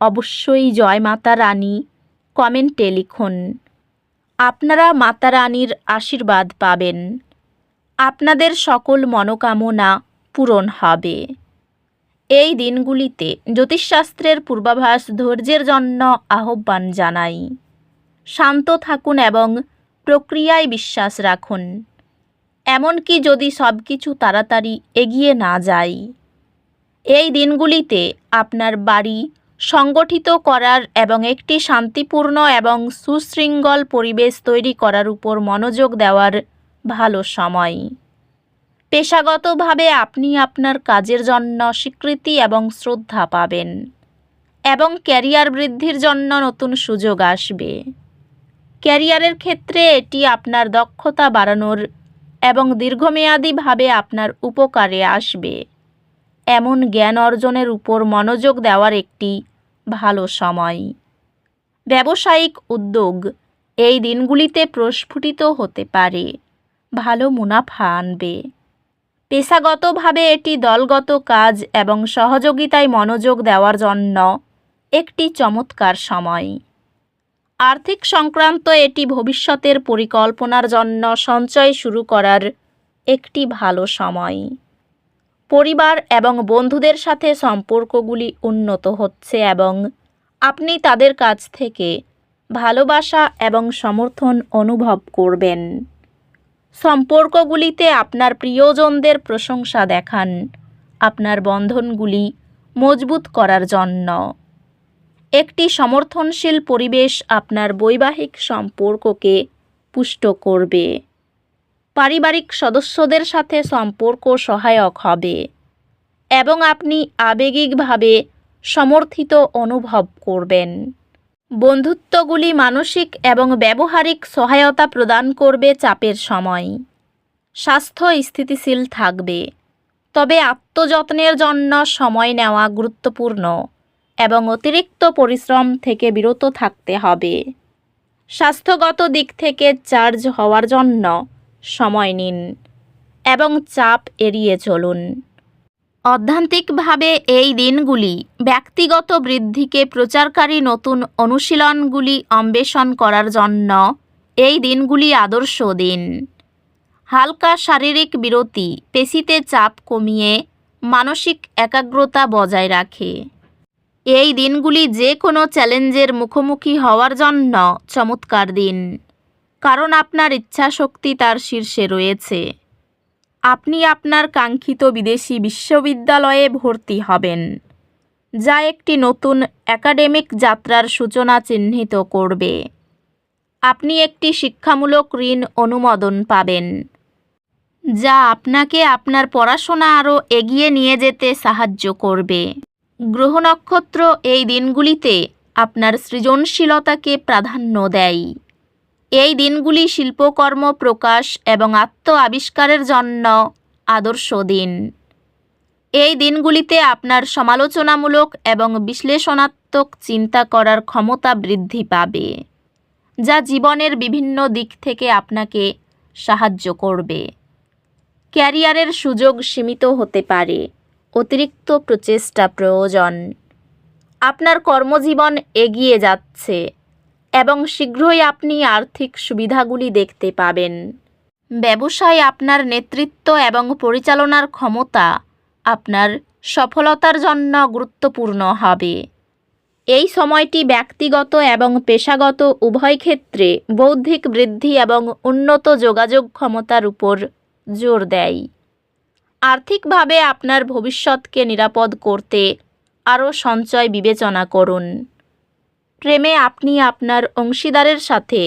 অবশ্যই জয় মাতা রানী, কমেন্টে লিখুন। আপনারা মাতা রানীর আশীর্বাদ পাবেন। আপনাদের সকল মনোকামনা পূরণ হবে। এই দিনগুলিতে জ্যোতিষশাস্ত্রের পূর্বাভাস ধৈর্যের জন্য আহ্বান জানাই। শান্ত থাকুন এবং প্রক্রিয়ায় বিশ্বাস রাখুন। এমনকি যদি সব কিছু তাড়াতাড়ি এগিয়ে না যায়। এই দিনগুলিতে আপনার বাড়ি সংগঠিত করার এবং একটি শান্তিপূর্ণ এবং সুশৃঙ্গল পরিবেশ তৈরি করার উপর মনোযোগ দেওয়ার ভালো সময়। পেশাগতভাবে আপনি আপনার কাজের জন্য স্বীকৃতি এবং শ্রদ্ধা পাবেন এবং ক্যারিয়ার বৃদ্ধির জন্য নতুন সুযোগ আসবে। ক্যারিয়ারের ক্ষেত্রে এটি আপনার দক্ষতা বাড়ানোর এবং দীর্ঘমেয়াদীভাবে আপনার উপকারে আসবে। এমন জ্ঞান অর্জনের উপর মনোযোগ দেওয়ার একটি ভালো সময়। ব্যবসায়িক উদ্যোগ এই দিনগুলিতে প্রস্ফুটিত হতে পারে। ভালো মুনাফা আনবে। পেশাগতভাবে এটি দলগত কাজ এবং সহযোগিতায় মনোযোগ দেওয়ার জন্য একটি চমৎকার সময়। আর্থিক সংক্রান্ত এটি ভবিষ্যতের পরিকল্পনার জন্য সঞ্চয় শুরু করার একটি ভালো সময়। পরিবার এবং বন্ধুদের সাথে সম্পর্কগুলি উন্নত হচ্ছে এবং আপনি তাদের কাছ থেকে ভালোবাসা এবং সমর্থন অনুভব করবেন। সম্পর্কগুলিতে আপনার প্রিয়জনদের প্রশংসা দেখান, আপনার বন্ধনগুলি মজবুত করার জন্য। একটি সমর্থনশীল পরিবেশ আপনার বৈবাহিক সম্পর্ককে পুষ্ট করবে। পারিবারিক সদস্যদের সাথে সম্পর্ক সহায়ক হবে এবং আপনি আবেগিকভাবে সমর্থিত অনুভব করবেন। বন্ধুত্বগুলি মানসিক এবং ব্যবহারিক সহায়তা প্রদান করবে চাপের সময়। স্বাস্থ্য স্থিতিশীল থাকবে। তবে আত্মযত্নের জন্য সময় নেওয়া গুরুত্বপূর্ণ এবং অতিরিক্ত পরিশ্রম থেকে বিরত থাকতে হবে। স্বাস্থ্যগত দিক থেকে চার্জ হওয়ার জন্য সময় নিন এবং চাপ এড়িয়ে চলুন। অধ্যান্তিকভাবে এই দিনগুলি ব্যক্তিগত বৃদ্ধিকে প্রচারকারী নতুন অনুশীলনগুলি অন্বেষণ করার জন্য এই দিনগুলি আদর্শ দিন। হালকা শারীরিক বিরতি, পেশিতে চাপ কমিয়ে মানসিক একাগ্রতা বজায় রাখে। এই দিনগুলি যে কোনো চ্যালেঞ্জের মুখোমুখি হওয়ার জন্য চমৎকার দিন। কারণ আপনার ইচ্ছাশক্তি তার শীর্ষে রয়েছে। আপনি আপনার কাঙ্ক্ষিত বিদেশি বিশ্ববিদ্যালয়ে ভর্তি হবেন, যা একটি নতুন একাডেমিক যাত্রার সূচনা চিহ্নিত করবে। আপনি একটি শিক্ষামূলক ঋণ অনুমোদন পাবেন, যা আপনাকে আপনার পড়াশোনা আরও এগিয়ে নিয়ে যেতে সাহায্য করবে। গ্রহ নক্ষত্র এই দিনগুলিতে আপনার সৃজনশীলতাকে প্রাধান্য দেয়। এই দিনগুলি শিল্পকর্ম প্রকাশ এবং আত্ম আবিষ্কারের জন্য আদর্শ দিন। এই দিনগুলিতে আপনার সমালোচনামূলক এবং বিশ্লেষণাত্মক চিন্তা করার ক্ষমতা বৃদ্ধি পাবে, যা জীবনের বিভিন্ন দিক থেকে আপনাকে সাহায্য করবে। ক্যারিয়ারের সুযোগ সীমিত হতে পারে, অতিরিক্ত প্রচেষ্টা প্রয়োজন। আপনার কর্মজীবন এগিয়ে যাচ্ছে এবং শীঘ্রই আপনি আর্থিক সুবিধাগুলি দেখতে পাবেন। ব্যবসায় আপনার নেতৃত্ব এবং পরিচালনার ক্ষমতা আপনার সফলতার জন্য গুরুত্বপূর্ণ হবে। এই সময়টি ব্যক্তিগত এবং পেশাগত উভয় ক্ষেত্রে বৌদ্ধিক বৃদ্ধি এবং উন্নত যোগাযোগ ক্ষমতার উপর জোর দেয়। আর্থিকভাবে আপনার ভবিষ্যৎকে নিরাপদ করতে আরও সঞ্চয় বিবেচনা করুন। প্রেমে আপনি আপনার অংশীদারের সাথে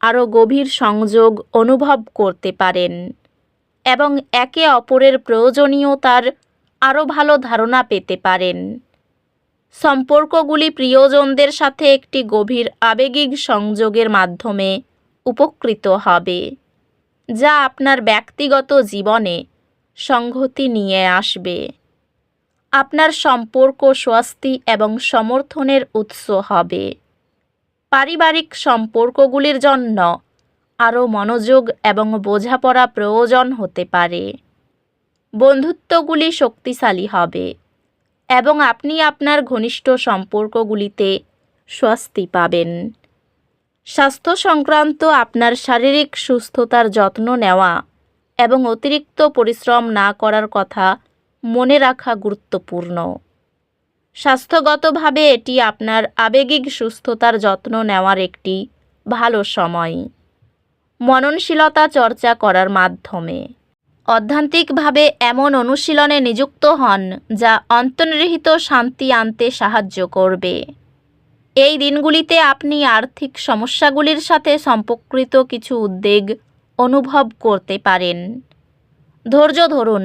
আরও গভীর সংযোগ অনুভব করতে পারেন এবং একে অপরের প্রয়োজনীয়তার আরও ভালো ধারণা পেতে পারেন। সম্পর্কগুলি প্রিয়জনদের সাথে একটি গভীর আবেগিক সংযোগের মাধ্যমে উপকৃত হবে, যা আপনার ব্যক্তিগত জীবনে সংহতি নিয়ে আসবে। আপনার সম্পর্ক, স্বস্তি এবং সমর্থনের উৎস হবে। পারিবারিক সম্পর্কগুলির জন্য আরও মনোযোগ এবং বোঝাপড়া প্রয়োজন হতে পারে। বন্ধুত্বগুলি শক্তিশালী হবে এবং আপনি আপনার ঘনিষ্ঠ সম্পর্কগুলিতে স্বস্তি পাবেন। স্বাস্থ্য সংক্রান্ত আপনার শারীরিক সুস্থতার যত্ন নেওয়া এবং অতিরিক্ত পরিশ্রম না করার কথা মনে রাখা গুরুত্বপূর্ণ। স্বাস্থ্যগতভাবে এটি আপনার আবেগিক সুস্থতার যত্ন নেওয়ার একটি ভালো সময়। মননশীলতা চর্চা করার মাধ্যমে। অধ্যান্তিকভাবে এমন অনুশীলনে নিযুক্ত হন যা অন্তর্নিহিত শান্তি আনতে সাহায্য করবে। এই দিনগুলিতে আপনি আর্থিক সমস্যাগুলির সাথে সম্পর্কিত কিছু উদ্বেগ অনুভব করতে পারেন। ধৈর্য ধরুন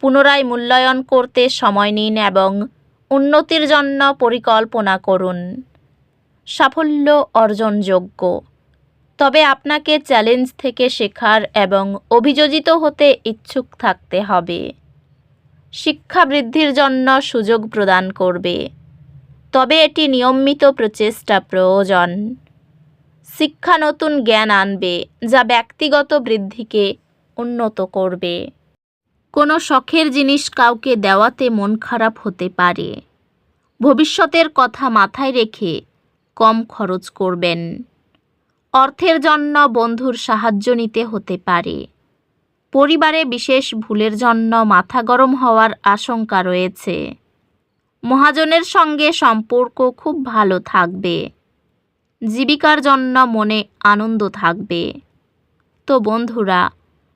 পুনরায় মূল্যায়ন করতে সময় নিন এবং উন্নতির জন্য পরিকল্পনা করুন। সাফল্য অর্জনযোগ্য। তবে আপনাকে চ্যালেঞ্জ থেকে শেখার এবং অভিযোজিত হতে ইচ্ছুক থাকতে হবে। শিক্ষা বৃদ্ধির জন্য সুযোগ প্রদান করবে। তবে এটি নিয়মিত প্রচেষ্টা প্রয়োজন। শিক্ষা নতুন জ্ঞান আনবে, যা ব্যক্তিগত বৃদ্ধিকে উন্নত করবে। কোনো শখের জিনিস কাউকে দেওয়াতে মন খারাপ হতে পারে। ভবিষ্যতের কথা মাথায় রেখে কম খরচ করবেন। অর্থের জন্য বন্ধুর সাহায্য নিতে হতে পারে। পরিবারে বিশেষ ভুলের জন্য মাথা গরম হওয়ার আশঙ্কা রয়েছে। মহাজনের সঙ্গে সম্পর্ক খুব ভালো থাকবে। জীবিকার জন্য মনে আনন্দ থাকবে। তো বন্ধুরা